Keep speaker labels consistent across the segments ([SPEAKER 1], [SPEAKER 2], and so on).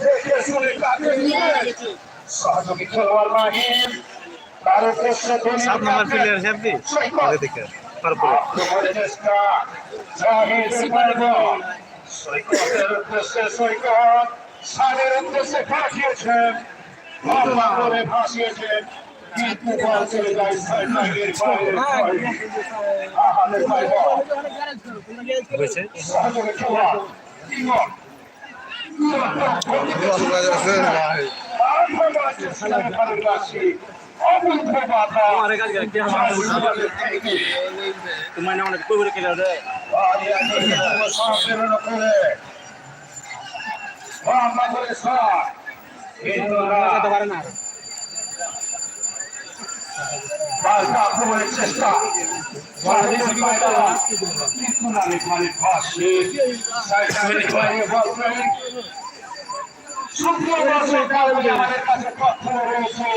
[SPEAKER 1] দেখে নিয়ে সহযোগী খেলোয়াড় মাহিম তার উদ্দেশ্যে
[SPEAKER 2] সাত নম্বর প্লেয়ার সাহেবদি আগে থেকে তারপরে।
[SPEAKER 1] জাহিদ পারবন সৈকতের উদ্দেশ্যে সৈকত সাদের উদ্দেশ্যে পাঠিয়েছেন লম্বা করে ভাসিয়েছেন কিন্তু বল চলে যায় সাইডের বাইরে আহাদের বাইরে
[SPEAKER 2] হয়েছে।
[SPEAKER 1] সহযোগী খেলোয়াড়
[SPEAKER 2] তোমার নাম অনেক করে রে যেতে পারে না
[SPEAKER 1] চেষ্টা। কাছে তথ্য রয়েছে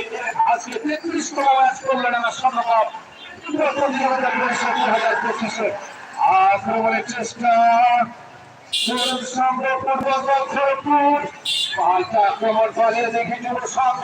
[SPEAKER 1] আজকে তেত্রিশতম ম্যাচ করলেন আমার সম্ভব আক্রমণের চেষ্টা। খড়গপুর পাল্টা আক্রমণ চালিয়ে দেখে যুব সংঘ।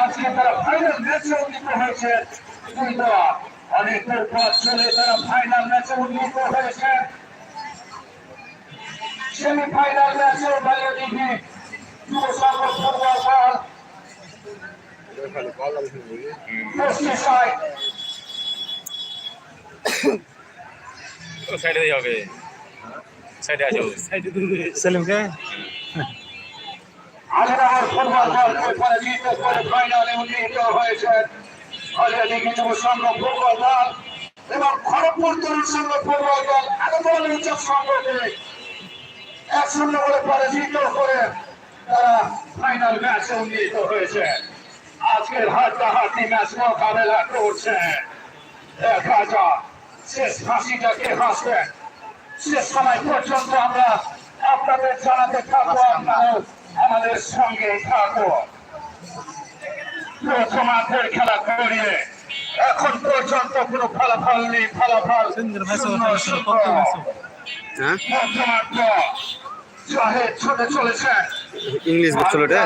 [SPEAKER 1] আজকে তারা ফাইনাল ম্যাচে উন্নীত হয়েছে। দুই দল। অনেক দূর পথ চলে তারা ফাইনাল ম্যাচে উন্নীত হয়েছে। সেমিফাইনাল ম্যাচে দিকে যুব সংঘ ফুটবল দল সাইডে
[SPEAKER 2] দিয়ে হবে সাইডে আসো সাইডে সেলিম
[SPEAKER 1] আজরার ফুটবল দলকে পরাজিত করে ফাইনালে উন্নীত হয়েছে অলরেডি কিন্তু সংঘ ফুটবল দল এবং খড়গপুর তরুণ সংঘ ফুটবল দল। আদমল উচ্চক সংঘকে এক শূন্য করে পরাজিত করে তারা ফাইনাল ম্যাচে উন্নীত হয়েছে। আজকের হাড্ডাহাড্ডি ম্যাচ মোকাবেলা করছে। দেখা যাক, শেষ হাসিটা কে হাসবেন শেষ সময় পর্যন্ত আমরা আপনাদের জানাতে থাকব আপনারাও আমাদের সঙ্গে থাকো। প্রথমার্ধের খেলা করিয়ে এখন পর্যন্ত কোনো ফলাফল নেই ফলাফল
[SPEAKER 3] হ্যাঁ? ইংলিশ রে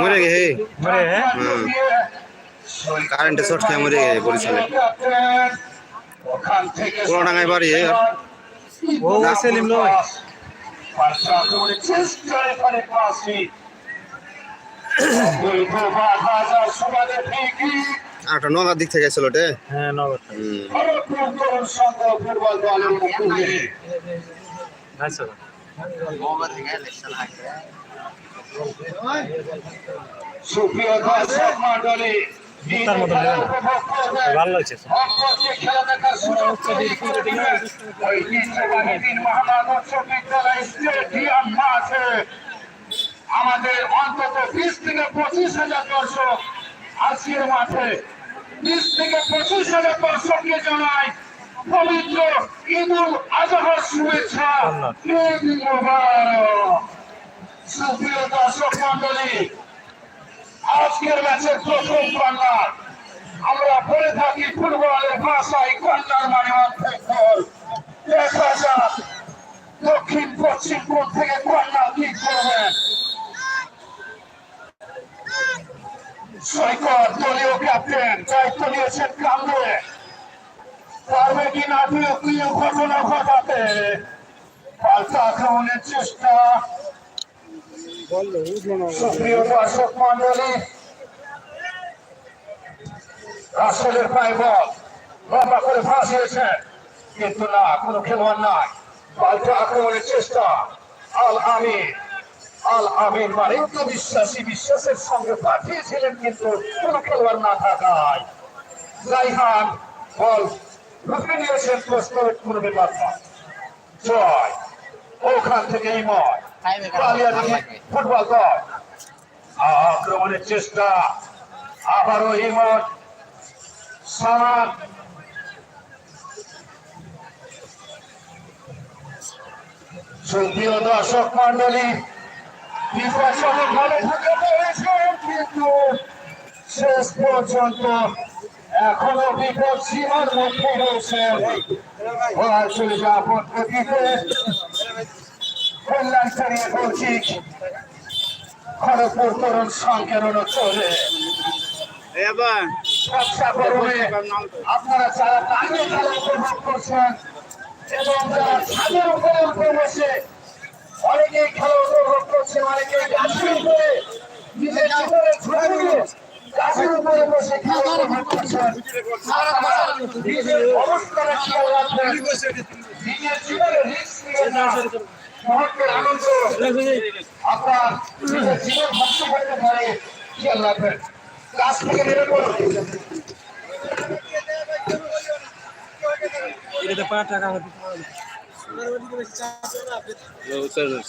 [SPEAKER 3] মরে গে হে
[SPEAKER 2] মরে
[SPEAKER 1] কারেন্টে শর্ট খেয়ে মরে গে বরিশালে
[SPEAKER 3] পুরো ডাঙায় বাড়ি,
[SPEAKER 2] ও সেলিম লয়।
[SPEAKER 3] একটা নগার দিক থেকে রে
[SPEAKER 2] হ্যাঁ নগদ
[SPEAKER 1] ফুটবল দলের মুখে
[SPEAKER 2] আচ্ছা
[SPEAKER 1] সুপ্রিয় দর্শক মন্ডলী
[SPEAKER 2] তার মতো লাগে না। ভালো লাগছে
[SPEAKER 1] আমাদের অন্তত বিশ থেকে পঁচিশ হাজার দর্শক আজকের মাঠে। বিশ থেকে পঁচিশ হাজার দর্শককে জানাই পবিত্র ঈদুল আজহার শুভেচ্ছা। সুপ্রিয় দর্শক মন্ডলী আজকের ম্যাচের প্রথম কর্নার আমরা পড়ে থাকি ফুটবলের ভাষায় কর্নার মানে অর্ধেক দক্ষিণ, পশ্চিম কোণ থেকে কর্নার কিক করবেন সৈকত, দলীয় ক্যাপ্টেন দায়িত্ব নিয়েছেন কান্দে পারবে কি নাটকীয় ঘটনা ঘটাতে পাল্টা আক্রমণের চেষ্টা সুপ্রিয় দর্শক মন্ডলী রাসেলের পায়ে বল লম্বা করে কিন্তু না কোনো খেলোয়াড় নাই আক্রমণের চেষ্টা আল আমিন। আল আমিন মানে তো বিশ্বাসী বিশ্বাসের সঙ্গে পাঠিয়েছিলেন কিন্তু কোনো খেলোয়াড় না থাকায় রাইহান বল ঢুকে নিয়েছেন প্রশ্ন জয় ওখান থেকে ইময় ফুটবল দল আক্রমণের চেষ্টা আবারও হিমত সুপ্রিয় দর্শক মন্ডলী বিপক্ষে ভালো কিন্তু শেষ পর্যন্ত এখনও বিপদ সীমার মধ্যে রয়েছে পদ্ধতিতে কল্যাণ ছাড়িয়ে বলছি খড়গপুর তরুণ সংকেরণ চলে। আপনারা যারা খেলা উপভোগ করছেন এবং যারা ছাদের উপরে বসে অনেকেই খেলা উপভোগ করছেন অনেকেই গাছের উপরে নিজের জীবনের গাছের উপরে বসে খেলা উপভোগ করছেন। নিজের অবস্থানে খেয়াল রাখবেন। নিজের জীবনে রিস্ক নিয়ে না মুহূর্তের আনন্দ। আপনার জীবন ধ্বংস করতে পারে খেয়াল রাখবেন। গাছ থেকে নেমে পড়ুন
[SPEAKER 3] এটাতে পাঁচ টাকা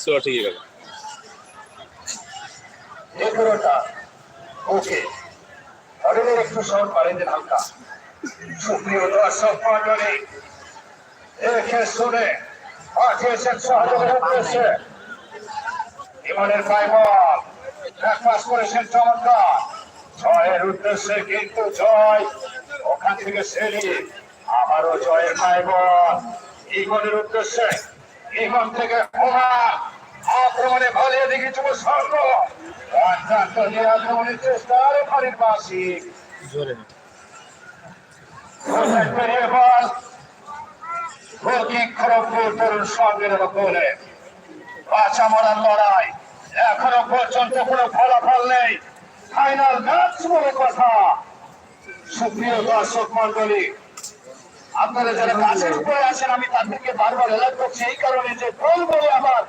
[SPEAKER 2] স্যার ঠিক গেল
[SPEAKER 1] এগারোটা। ওকে। হরিণের একটু শহর পাড়ি দেন হালকা। সুপ্রিয় দর্শক মন্ডলী দেখে শুনে। পাঠিয়েছেন সহযোগের উদ্দেশ্যে ইমানের পাইবল এক পাস করেছেন চমৎকার। জয়ের উদ্দেশ্যে কিন্তু জয়। ওখান থেকে সেরি আবারও জয়ের পাইবল। ইগনের উদ্দেশ্যে ইগন থেকে ওমার আক্রমণে ভালিয়ে দেখি যুব সর্ব দিয়ে আক্রমণের চেষ্টা আরও ফারির বাসি
[SPEAKER 3] জোরে।
[SPEAKER 1] পেরিয়ে বল। গোলকিক খড়গপুর তরুণ সঙ্গের গোলে বাঁচা মরার লড়াই। এখনও পর্যন্ত কোনো ফলাফল নেই। ফাইনাল ম্যাচ বলে কথা। সুপ্রিয় দর্শক মন্ডলী আপনারা যারা গাছের উপরে আছেন, আমি তাদেরকে বারবার এলাক করছি এই কারণে যে গোল বলে আবার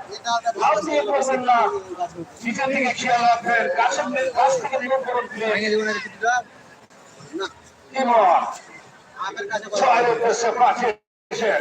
[SPEAKER 1] হাত দিয়ে খেয়াল রাখবেন গাছের গাছ থেকে ছয় উদ্দেশ্যে পাঠিয়েছেন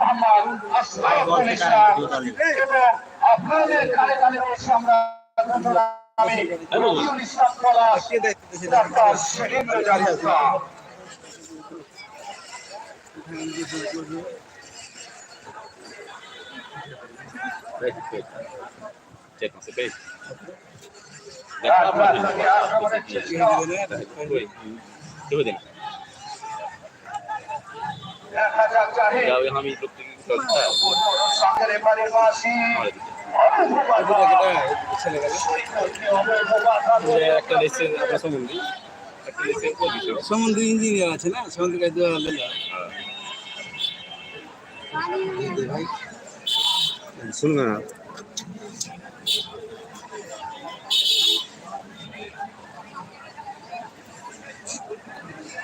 [SPEAKER 1] মোহাম্মদ আসলামুল ইসলাম এবং আপনাদের কানে কানে রয়েছে আমরা আমি Rabiul Islam Palash doctor Selim Reza Islam
[SPEAKER 2] Check my space.
[SPEAKER 1] সঙ্গের এবারে বাসি
[SPEAKER 2] একটা লেসেন আপনার সম্বন্ধে একটা লেসেন
[SPEAKER 3] ইঞ্জিনিয়ার আছে না? সমুদ্র কাজ ভাই শুনবে না?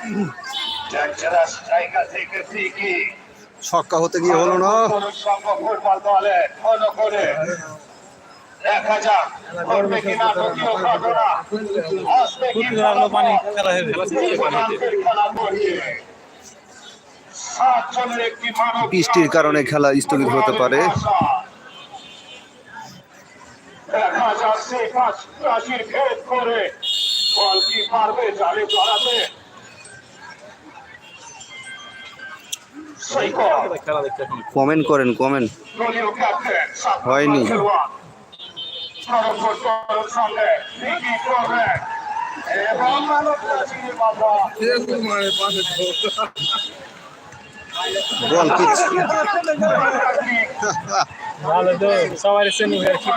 [SPEAKER 1] ঠিকই
[SPEAKER 3] ছক্কা হতে গিয়ে হলো না।
[SPEAKER 1] খেলা
[SPEAKER 3] বৃষ্টির কারণে খেলা স্থগিত হতে পারে।
[SPEAKER 1] দেখা যাচ্ছে করে। কি পারবে জালে
[SPEAKER 3] কমেন্ট করেন কমেন্ট। হয়নি।
[SPEAKER 4] ভালো তো সবার শ্রেণি ভাই ঠিক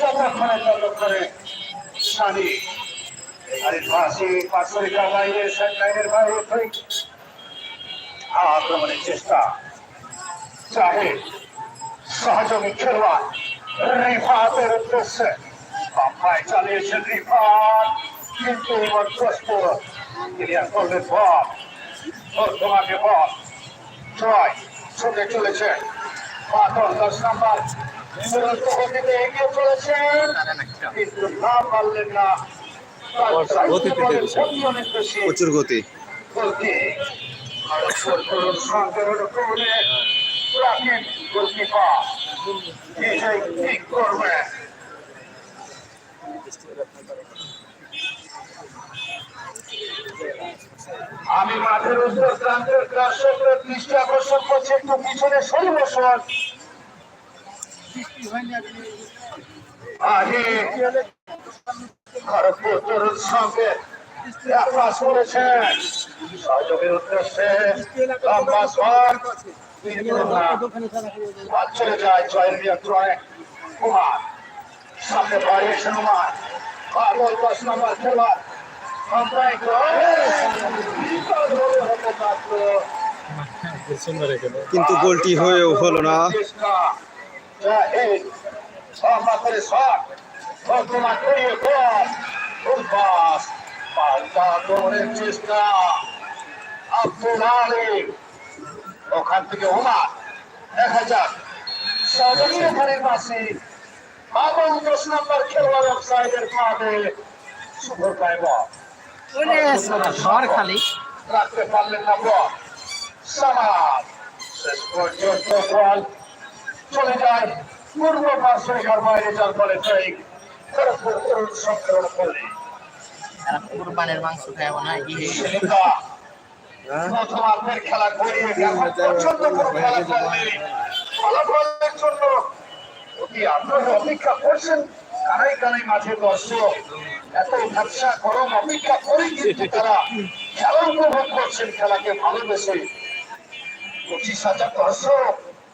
[SPEAKER 1] যতক্ষণে ততক্ষণে শাড়ি। আরে পাশে পাশের বাইরে আক্রমণের চেষ্টা। চাহে সহযোগী খেলোয়াড়, রিফাতের উদ্দেশ্যে পাম্পায় চালিয়েছেন রিফাত, কিন্তু এবার প্রস্তুত ক্লিয়ার করলেন বল। বর্তমানে বল। ছয় ছুটে চলেছে। পাথর দশ নাম্বার।
[SPEAKER 3] প্রচুর গতি।
[SPEAKER 1] আমি মাঠের উত্তর প্রান্তের দর্শকদের দৃষ্টি আকর্ষণ করছি। একটু পিছনে সরে বসুন। খড়গপুর সঙ্গে করেছেন সহযোগের উদ্দেশ্যে লম্বা চলে যায় জয়ের নিয়ন্ত্রণে। কুমার সামনে বাড়িয়েছেন কুমার। পাগল দশ নম্বর খেলোয়াড়।
[SPEAKER 3] কিন্তু গোলটি হয়েও হলো না।
[SPEAKER 1] শট বর্তমান করিয়ে গোল উদ্বাস পাল্টা দৌড়ের চেষ্টা আব্দুল আলী ওখান থেকে ওমার দেখা যাক সহযোগী এখানের পাশে এবং দশ নম্বর খেলোয়াড় অফসাইডের কাঁধে সুন্দর পায় বল
[SPEAKER 5] ঘর খালি
[SPEAKER 1] রাখতে পারলেন না বল শেষ পর্যন্ত বল চলে যায়। পূর্ব পার্শ্বিকার বাইরে যার ফলে করলে
[SPEAKER 5] কুরবানের মাংস খাব না
[SPEAKER 1] প্রথমার্ধের খেলা কোনো চলেনি। ফলাফলের জন্য অতি আগ্রহে অপেক্ষা করছেন কানাই কানাই মাঠে দর্শক এত ব্যবসা গরম অপেক্ষা করে কিন্তু তারা খেলা উপভোগ করছেন খেলাকে ভালোবেসে। পঁচিশ হাজার দর্শক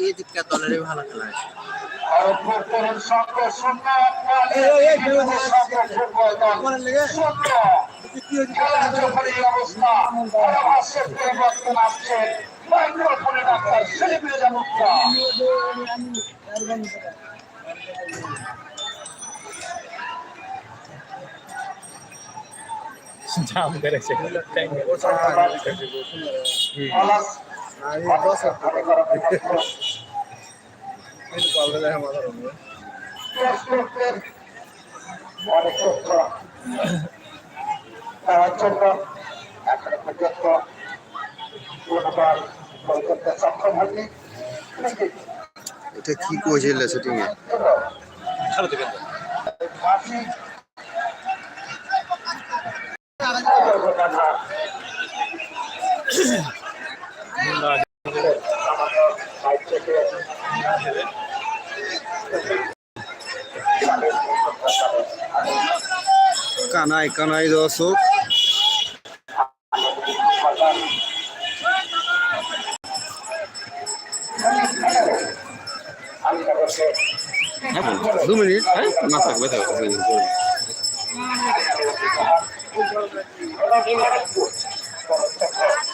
[SPEAKER 5] এই দিককার দলেরই ভালো খেলা আছে
[SPEAKER 4] জাম করেছে।
[SPEAKER 1] দেওয়ার জন্য এখনও পর্যন্ত বল করতে সক্ষম হয়নি নাকি?
[SPEAKER 3] এটা কি করেছিল সেটিং এ
[SPEAKER 1] অবদান আমাদের সাইড থেকে
[SPEAKER 3] কানাই কানাই দর্শক। দু মিনিট হ্যাঁ? না থাকবে থাকবে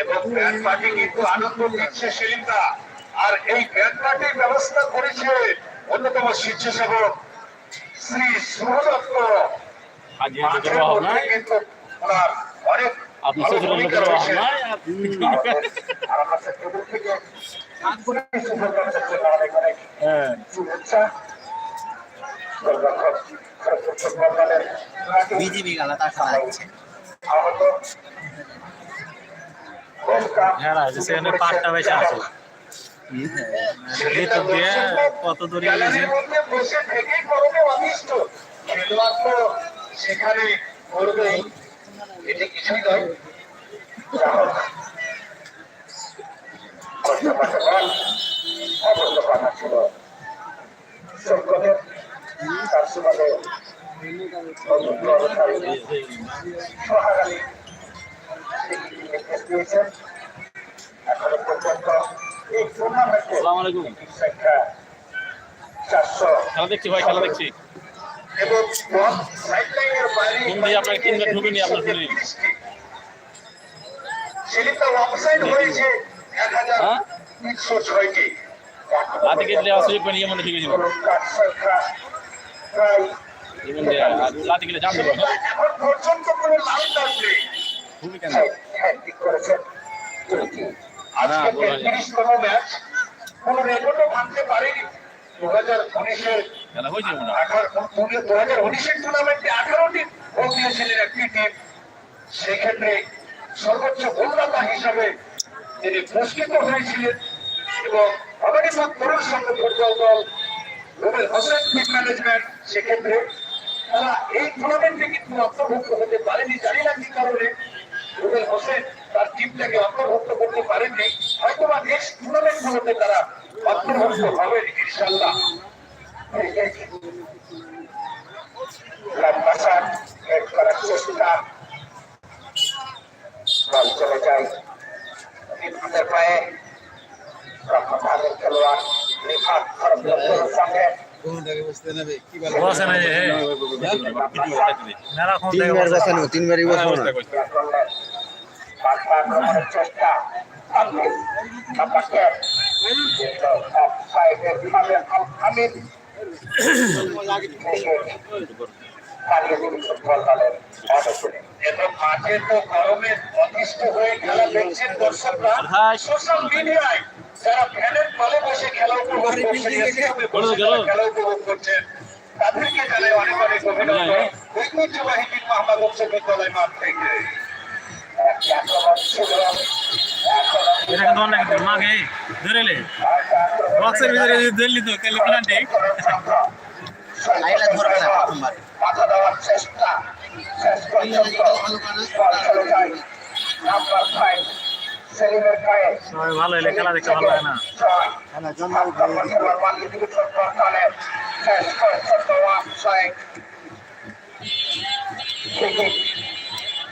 [SPEAKER 1] এবং ব্যান্ড পার্টি কিন্তু আনন্দ দিচ্ছে সেলিমরা আর এই ব্যান্ড পার্টির ব্যবস্থা করেছে অন্যতম স্বেচ্ছাসেবক শ্রী
[SPEAKER 2] হবে না
[SPEAKER 1] কিন্তু
[SPEAKER 2] আপনি হ্যাঁ।
[SPEAKER 5] বিজিবি গালা তা খেলা যাচ্ছে
[SPEAKER 4] হ্যাঁ সেখানে পাটটা বেশি আছে। ভিতর দিয়ে কত দূরে গেছে?
[SPEAKER 1] বসে থেকেই খেলোয়াড় তো সেখানে করবেই। এটি কিছুই নয়। ছিল। তার সুবাদে নির্দেশ দিয়েছেন। এখনও পর্যন্ত এই টুর্নামেন্টে চারশো
[SPEAKER 2] খেলা দেখছি ভাই খেলা দেখছি।
[SPEAKER 1] এবং
[SPEAKER 2] দিয়ে আপনাকে তিনবার ঢুকেনি আপনার শরীরে?
[SPEAKER 1] সেলিমটা অফসাইড হয়েছে এক হাজার
[SPEAKER 2] হ্যাঁ?
[SPEAKER 1] তিনশো ছয়টি।
[SPEAKER 2] হাতে কেটে আসলে মনে ঠিক ছিল
[SPEAKER 1] কার সংখ্যা প্রায়
[SPEAKER 2] ইমন দিয়ে লাতি গেলে জানতে পারব
[SPEAKER 1] এখন পর্যন্ত কোনো লাল কার্ড নেই।
[SPEAKER 2] ভূমিকা
[SPEAKER 1] হ্যাট্রিক করেছেন। আজকে। তেত্রিশতম ম্যাচ। কোনো রেকর্ডও ভাঙতে পারেনি। দু হাজার উনিশের
[SPEAKER 2] খেলা হয়েছিল
[SPEAKER 1] আঠারো দু হাজার উনিশের টুর্নামেন্টে আঠারোটি ভোট দিয়েছিলেন একটি টিম সেক্ষেত্রে সর্বোচ্চ গোলদাতা হিসাবে তিনি পুরস্কৃত হয়েছিলেন এবং অবনীবাদ তরুণ সংঘ ফুটবল দল রুবেল হোসেন টিম ম্যানেজমেন্ট সেক্ষেত্রে তারা এই টুর্নামেন্টে কিন্তু অন্তর্ভুক্ত হতে পারেনি জানি না কি কারণে। রুবেল হোসেন তার টিমটাকে অন্তর্ভুক্ত করতে পারেননি। হয়তো বা নেক্সট টুর্নামেন্ট গুলোতে তারা অন্তর্ভুক্ত হবেন ইনশাল্লাহ লাম্বাসার হেড করার চেষ্টা বল চলে যায় রিফাতের পায়ে রক্ষণ খেলোয়াড় রিফাত খড়গপুরের সঙ্গে
[SPEAKER 3] তিনবার
[SPEAKER 4] বসে
[SPEAKER 3] তিনবারই বসানো না।
[SPEAKER 1] ক্রিয়া করলেন বার্তা আক্রমণের চেষ্টা। সাইডে বিভাগের আমির পালিয়ে দিল ফুটবল দলের অনুশীলন এবং মাঠে তো গরমে অতিষ্ঠ হয়ে খেলা দেখছেন দর্শকরা সোশ্যাল মিডিয়ায় যারা ফ্যানের তলে বসে খেলা উপভোগ করছেন খেলা উপভোগ করছেন তাদেরকে জানাই অনেক অনেক অভিনন্দন ঐতিহ্যবাহী মোহাম্মদ উচ্চ বিদ্যালয় মাঠ থেকে একটি আক্রমণ ছিল এখনও
[SPEAKER 4] এটা কিন্তু অনেক মাগে ধরেলে বক্সের ভিতরে যদি ধরলি তো তাহলে প্লান্টিক
[SPEAKER 5] আইলা ধরবে না প্রথমবার
[SPEAKER 4] সবাই ভালো হলে খেলা দেখতে ভালো লাগে না।
[SPEAKER 1] ছয়।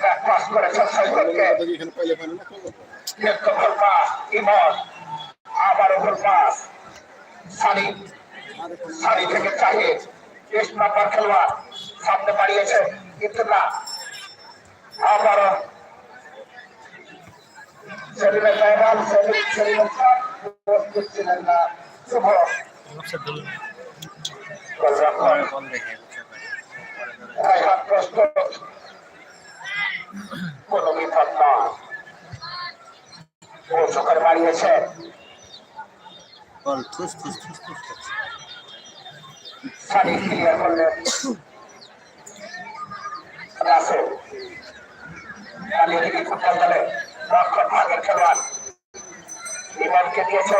[SPEAKER 1] ব্যাক পাস করেছেন সৈকতকে দীর্ঘ পাস ইমন আবারও গোল পাস সানি সানি থেকে চাহিদ তেইশ নম্বর খেলোয়াড় সামনে বাড়িয়েছে কিন্তু না সেলিমের বাইরাল সেলিম সেলিমের শট উপস্থিত ছিলেন না শুভ গোলরক্ষক
[SPEAKER 5] বল
[SPEAKER 1] কোন বিপদ নয় কৌশকের বাড়িয়েছে খেলোয়াড় দিয়েছে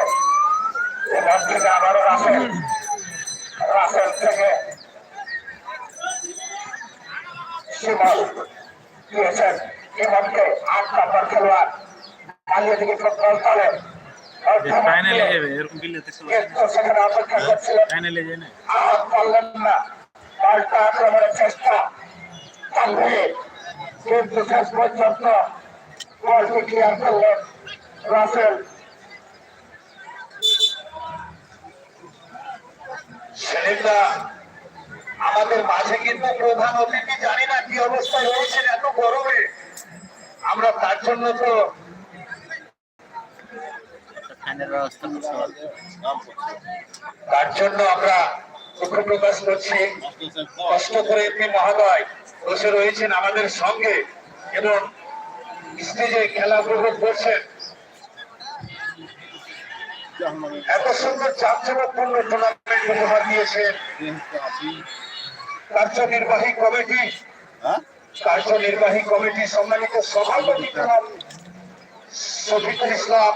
[SPEAKER 1] ইমান থেকে আবারও রাসেল রাসেল থেকে দিয়েছেন ইমানকে আট নম্বর খেলোয়াড় কালিয়াদিকে ফুটবল দলে সেখানে অপেক্ষা করছিলেন।
[SPEAKER 4] ফাইনালে যায়
[SPEAKER 1] আহত করলেন না। পাল্টা আক্রমণের চেষ্টা। তানভীর কিন্তু শেষ পর্যন্ত বলটি ক্লিয়ার করলেন রাসেল। সেলিমরা আমাদের মাঝে কিন্তু প্রধান অতিথি জানি না কি অবস্থা রয়েছেন এত গরমে। আমরা তার জন্য তো তার জন্য আমরা দুঃখ প্রকাশ করছি। কষ্ট করে এমনি মহোদয় বসে রয়েছেন আমাদের সঙ্গে এবং স্টেজে খেলা উপভোগ করছেন। এত সুন্দর চাপচমকপূর্ণ টুর্নামেন্ট উপহার দিয়েছেন। কার্যনির্বাহী কমিটি কার্যনির্বাহী কমিটি সম্মানিত সভাপতি জনাব শফিকুল ইসলাম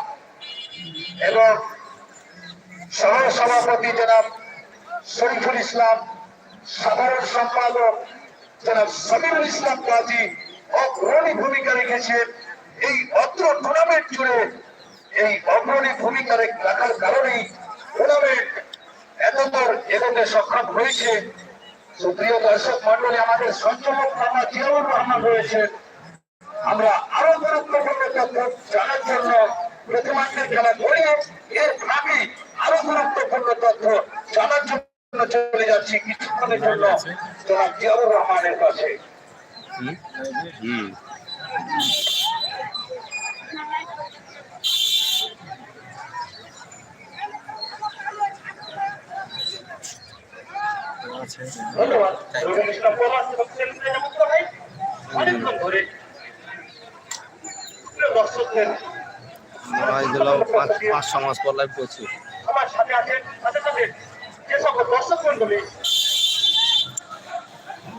[SPEAKER 1] এবং সহ সভাপতি জনাব শরীফুল ইসলাম সাধারণ সম্পাদক জনাব সামিরুল ইসলাম কাজী অগ্রণী ভূমিকা রেখেছেন। এই অত্র টুর্নামেন্ট জুড়ে এই অগ্রণী ভূমিকা রাখার কারণেই টুর্নামেন্ট এতদূর এগোতে সক্ষম হয়েছে। সুপ্রিয় দর্শক মন্ডলী, আমাদের সঞ্চালক মামা জিয়াউর রহমান রয়েছেন আমরা আরও গুরুত্বপূর্ণ তথ্য জানার জন্য প্রথমার্ধের খেলা গড়িয়ে এর ভাগে আরও গুরুত্বপূর্ণ তথ্য জানার জন্য চলে যাচ্ছি কিছুক্ষণের জন্য। জনাব জিয়াউর রহমানের কাছে।
[SPEAKER 3] আজ দিলাম পাঁচ পাঁচশো মাস পর লাইভ করছি।
[SPEAKER 1] আমার সাথে আছেন সাথে সাথে যে সকল দর্শক মন্ডলী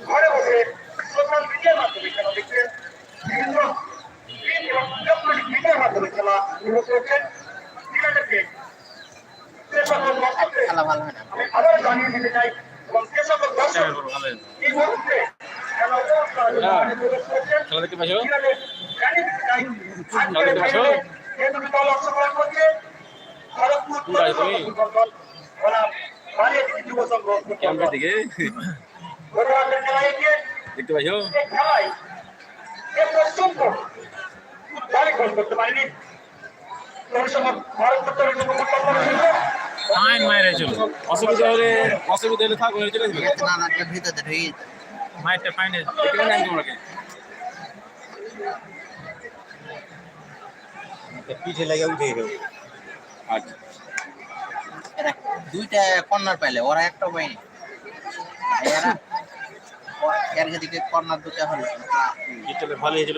[SPEAKER 1] ঘরে বসে সোশ্যাল মিডিয়ার মাধ্যমে খেলা দেখছেন বিভিন্ন এবং ইলেকট্রনিক মিডিয়ার মাধ্যমে খেলা উপভোগ করছেন। সকল দর্শকদের
[SPEAKER 5] হয় না।
[SPEAKER 1] আমি আবার জানিয়ে দিতে চাই খেলা
[SPEAKER 2] খেলা দেখতে পাচ্ছো?
[SPEAKER 1] আজকের
[SPEAKER 2] দেখতে পাচ্ছো?
[SPEAKER 1] দল।
[SPEAKER 2] দিকে দেখতে পাচ্ছ
[SPEAKER 1] করতে পারেনি তরফ থেকে ফুটবল ছিল।
[SPEAKER 4] ফাইন মাইরে চলো
[SPEAKER 2] অসুবিধা হলে অসুবিধা হলে থাকো চলে আসবে
[SPEAKER 5] না লাগলে ভিতরে ঢুকে যেতে।
[SPEAKER 4] মাইরটা ফাইনে
[SPEAKER 2] কেমন
[SPEAKER 3] পিঠে লাগে উঠে গেল।
[SPEAKER 2] আচ্ছা।
[SPEAKER 5] দুইটা কর্নার পাইলে ওরা একটা পাইনি এরা এর দিকে কর্নার দুটা হলো।
[SPEAKER 2] ভালো হয়েছিল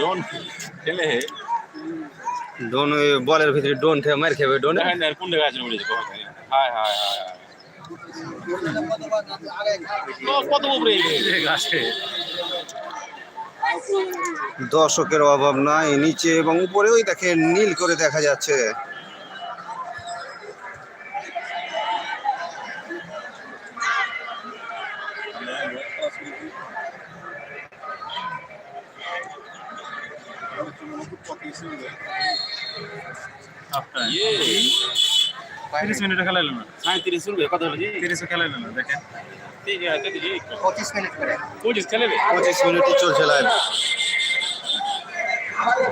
[SPEAKER 2] ডোন খেলে
[SPEAKER 3] ডোন ওই বলের ভিতরে ডোন থেকে মার খাবে ডোনে?
[SPEAKER 2] কোন জায়গায় আছে হায় হায় হায় হায়।
[SPEAKER 3] দর্শকের অভাব নাই নিচে এবং উপরে ওই দেখেন নীল করে দেখা যাচ্ছে।
[SPEAKER 4] তিরিশ মিনিটে খেলাইলো না?
[SPEAKER 2] সাঁত্রিশ হবে কত হলো জি?
[SPEAKER 4] তিরিশে খেলাইলো না দেখেন।
[SPEAKER 2] ঠিক আছে দিদি
[SPEAKER 5] পঁচিশ মিনিট করে।
[SPEAKER 2] পঁচিশ খেলে
[SPEAKER 3] পঁচিশ মিনিটই চলছে লাইভ
[SPEAKER 1] আমাদের